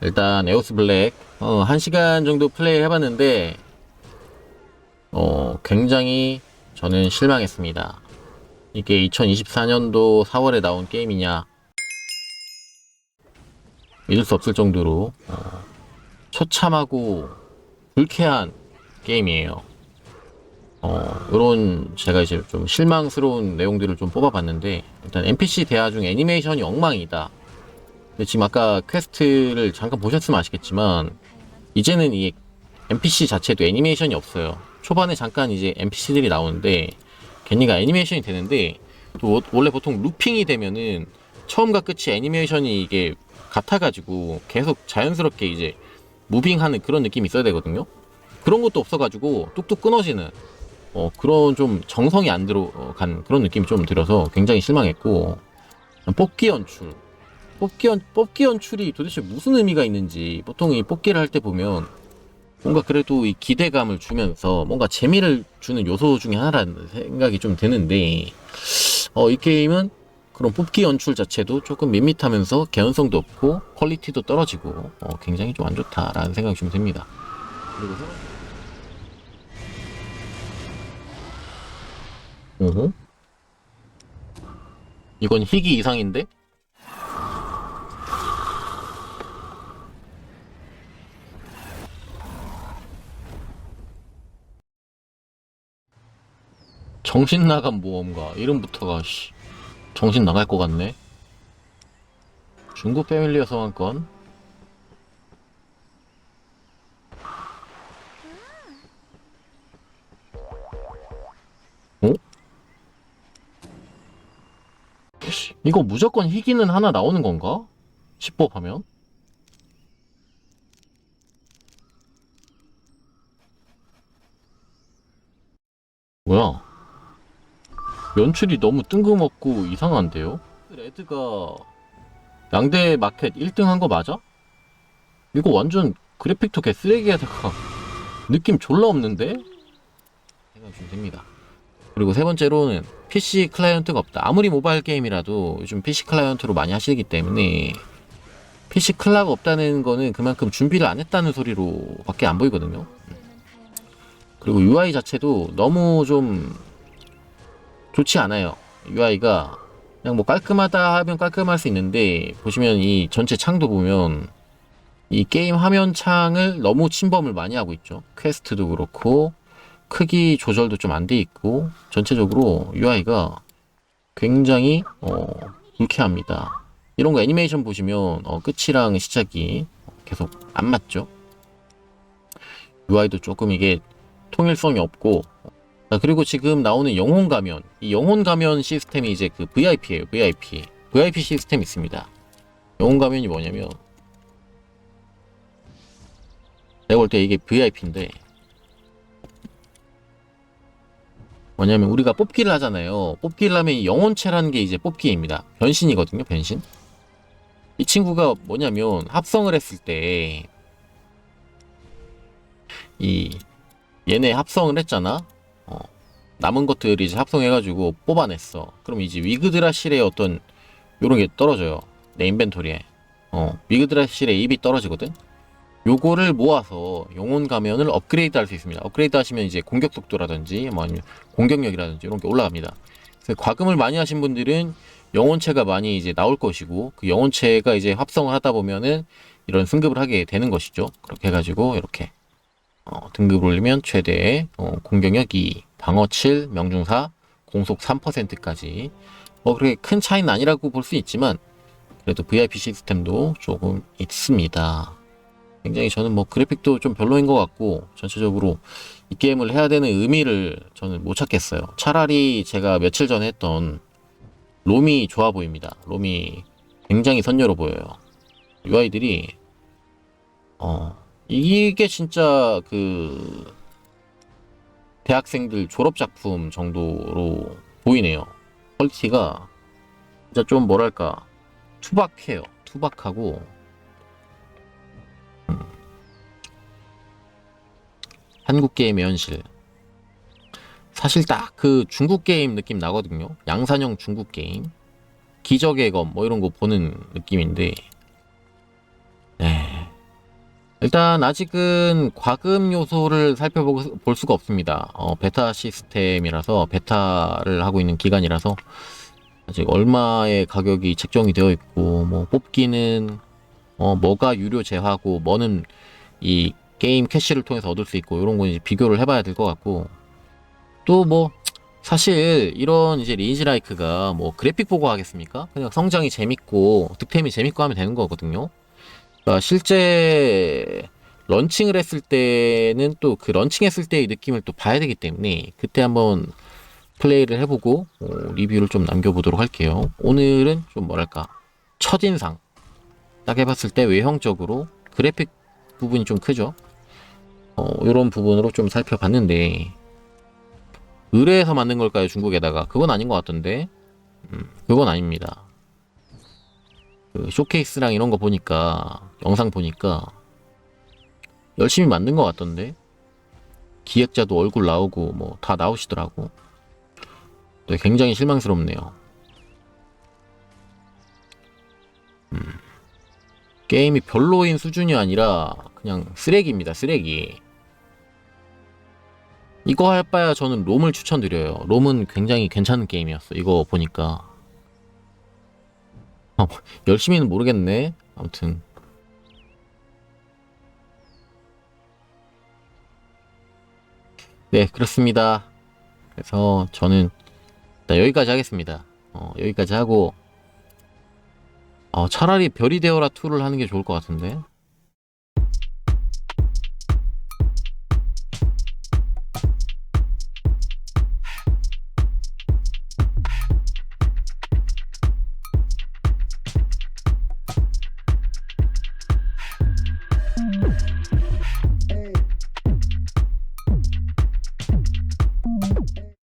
일단 에오스 블랙 어, 1시간 정도 플레이 해봤는데 어, 굉장히 저는 실망했습니다. 이게 2024년도 4월에 나온 게임이냐 믿을 수 없을 정도로 어, 처참하고 불쾌한 게임이에요. 어, 요런 제가 이제 좀 실망스러운 내용들을 좀 뽑아봤는데 일단 NPC 대화 중 애니메이션이 엉망이다. 지금 아까 퀘스트를 잠깐 보셨으면 아시겠지만 이제는 이 NPC 자체도 애니메이션이 없어요. 초반에 잠깐 이제 NPC들이 나오는데 걔네가 애니메이션이 되는데 또 원래 보통 루핑이 되면은 처음과 끝이 애니메이션이 이게 같아가지고 계속 자연스럽게 이제 무빙하는 그런 느낌이 있어야 되거든요. 그런 것도 없어가지고 뚝뚝 끊어지는 어, 그런 좀 정성이 안 들어간 그런 느낌이 좀 들어서 굉장히 실망했고 뽑기 연출 뽑기, 연, 뽑기 연출이 도대체 무슨 의미가 있는지 보통 이 뽑기를 할 때 보면 뭔가 그래도 이 기대감을 주면서 뭔가 재미를 주는 요소 중에 하나라는 생각이 좀 드는데 어, 이 게임은 그런 뽑기 연출 자체도 조금 밋밋하면서 개연성도 없고 퀄리티도 떨어지고 어, 굉장히 좀 안 좋다라는 생각이 좀 듭니다. 그리고 세 번째- 오호. 이건 희귀 이상인데? 정신 나간 모험가 이름부터가 씨 정신 나갈 것 같네. 중국 패밀리어 소환권. 어? 씨, 이거 무조건 희귀는 하나 나오는 건가? 10법 하면? 뭐야? 연출이 너무 뜬금없고 이상한데요? 레드가 양대 마켓 1등 한 거 맞아? 이거 완전 그래픽도 개 쓰레기에다가 느낌 졸라 없는데? 생각 좀 듭니다. 그리고 세 번째로는 PC 클라이언트가 없다. 아무리 모바일 게임이라도 요즘 PC 클라이언트로 많이 하시기 때문에 PC 클라가 없다는 거는 그만큼 준비를 안 했다는 소리로 밖에 안 보이거든요. 그리고 UI 자체도 너무 좀 좋지 않아요. UI가 그냥 뭐 깔끔하다 하면 깔끔할 수 있는데 보시면 이 전체 창도 보면 이 게임 화면 창을 너무 침범을 많이 하고 있죠. 퀘스트도 그렇고 크기 조절도 좀 안 돼 있고 전체적으로 UI가 굉장히 어, 불쾌합니다. 이런 거 애니메이션 보시면 어, 끝이랑 시작이 계속 안 맞죠. UI도 조금 이게 통일성이 없고 자, 그리고 지금 나오는 영혼 가면 이 영혼 가면 시스템이 이제 그 VIP예요. VIP. VIP 시스템이 있습니다. 영혼 가면이 뭐냐면 내가 볼 때 이게 VIP인데 뭐냐면 우리가 뽑기를 하잖아요. 뽑기를 하면 이 영혼체라는 게 이제 뽑기입니다. 변신이거든요. 변신. 이 친구가 뭐냐면 합성을 했을 때 이 얘네 합성을 했잖아. 어, 남은 것들이 이제 합성해가지고 뽑아냈어. 그럼 이제 위그드라실의 어떤 요런 게 떨어져요. 내 인벤토리에. 어, 위그드라실의 입이 떨어지거든. 요거를 모아서 영혼 가면을 업그레이드 할 수 있습니다. 업그레이드 하시면 이제 공격 속도라든지 뭐 아니면 공격력이라든지 이런 게 올라갑니다. 그래서 과금을 많이 하신 분들은 영혼체가 많이 이제 나올 것이고 그 영혼체가 이제 합성을 하다 보면은 이런 승급을 하게 되는 것이죠. 그렇게 해가지고 이렇게 어, 등급을 올리면 최대 어, 공격력 2, 방어 7, 명중 4, 공속 3%까지 뭐 그렇게 큰 차이는 아니라고 볼 수 있지만 그래도 VIP 시스템도 조금 있습니다. 굉장히 저는 뭐 그래픽도 좀 별로인 것 같고 전체적으로 이 게임을 해야 되는 의미를 저는 못 찾겠어요. 차라리 제가 며칠 전에 했던 롬이 좋아 보입니다. 롬이 굉장히 선녀로 보여요. UI들이 어 이게 진짜 그 대학생들 졸업 작품 정도로 보이네요. 퀄리티가 진짜 좀 뭐랄까 투박해요. 투박하고 음. 한국 게임의 현실. 사실 딱 그 중국 게임 느낌 나거든요. 양산형 중국 게임. 기적의 검 뭐 이런 거 보는 느낌인데 네. 일단 아직은 과금 요소를 살펴볼 수가 없습니다. 어, 베타 시스템이라서 베타를 하고 있는 기간이라서 아직 얼마의 가격이 책정이 되어 있고 뭐 뽑기는 어, 뭐가 유료 제하고 뭐는 이 게임 캐시를 통해서 얻을 수 있고 이런 거 이제 비교를 해봐야 될 것 같고 또 뭐 사실 이런 이제 리니지 라이크가 뭐 그래픽 보고 하겠습니까? 그냥 성장이 재밌고 득템이 재밌고 하면 되는 거거든요. 그러니까 실제 런칭을 했을 때는 또 그 런칭했을 때의 느낌을 또 봐야 되기 때문에 그때 한번 플레이를 해보고 어, 리뷰를 좀 남겨보도록 할게요. 오늘은 좀 뭐랄까 첫인상 딱 해봤을 때 외형적으로 그래픽 부분이 좀 크죠. 어, 이런 부분으로 좀 살펴봤는데 의뢰해서 만든 걸까요 중국에다가 그건 아닌 것 같던데 음, 그건 아닙니다. 그 쇼케이스랑 이런 거 보니까 영상 보니까 열심히 만든 것 같던데 기획자도 얼굴 나오고 뭐 다 나오시더라고. 네, 굉장히 실망스럽네요. 음, 게임이 별로인 수준이 아니라 그냥 쓰레기입니다. 쓰레기. 이거 할 바야 저는 롬을 추천드려요. 롬은 굉장히 괜찮은 게임이었어. 이거 보니까. 어, 열심히는 모르겠네. 아무튼. 네, 그렇습니다. 그래서 저는 여기까지 하겠습니다. 어, 여기까지 하고, 어, 차라리 별이 되어라 2를 하는 게 좋을 것 같은데.